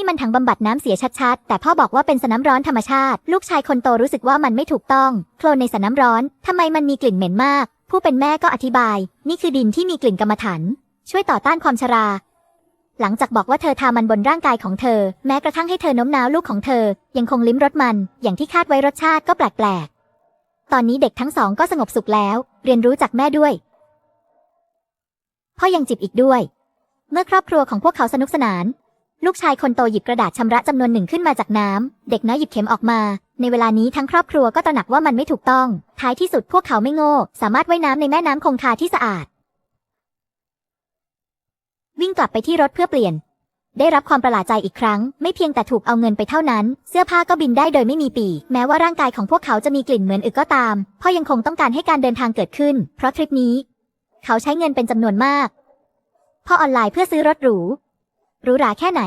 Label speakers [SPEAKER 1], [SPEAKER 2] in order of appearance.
[SPEAKER 1] นี่มันถังบำบัดน้ำเสียชัดๆ แต่พ่อบอกว่าเป็นสน้ำร้อนธรรมชาติ ลูกชายคนโตรู้สึกว่ามันไม่ถูกต้อง โคลนในสน้ำร้อนทำไมมันมีกลิ่นเหม็นมาก ผู้เป็นแม่ก็อธิบาย นี่คือดินที่มีกลิ่นกรรมฐานช่วยต่อต้านความชรา หลังจากบอกว่าเธอทามันบนร่างกายของเธอ แม้กระทั่งให้เธอโน้มน้าวลูกของเธอ ยังคงลิ้มรสมัน อย่างที่คาดไว้รสชาติก็แปลกๆ ตอนนี้เด็กทั้งสองก็สงบสุขแล้ว เรียนรู้จากแม่ด้วยพ่อยังจิบอีกด้วย เมื่อครอบครัวของพวกเขาสนุกสนาน ลูกชายคนโตหยิบกระดาษชำระจำนวนหนึ่งขึ้นมาจากน้ำ เด็กน้อยหยิบเข็มออกมา ในเวลานี้ทั้งครอบครัวก็ตระหนักว่ามันไม่ถูกต้อง ท้ายที่สุดพวกเขาไม่โง่ สามารถว่ายน้ำในแม่น้ำคงคาที่สะอาด วิ่งกลับไปที่รถเพื่อเปลี่ยน ได้รับความประหลาดใจอีกครั้ง ไม่เพียงแต่ถูกเอาเงินไปเท่านั้น เสื้อผ้าก็บินได้โดยไม่มีปีกแม้ว่าร่างกายของพวกเขาจะมีกลิ่นเหมือนอึก็ตาม พ่อยังคงต้องการให้การเดินทางเกิดขึ้น เพราะทริปนี้ เขาใช้เงินเป็นจำนวนมากพ่อออนไลน์เพื่อซื้อรถหรู รูหราแค่ไหน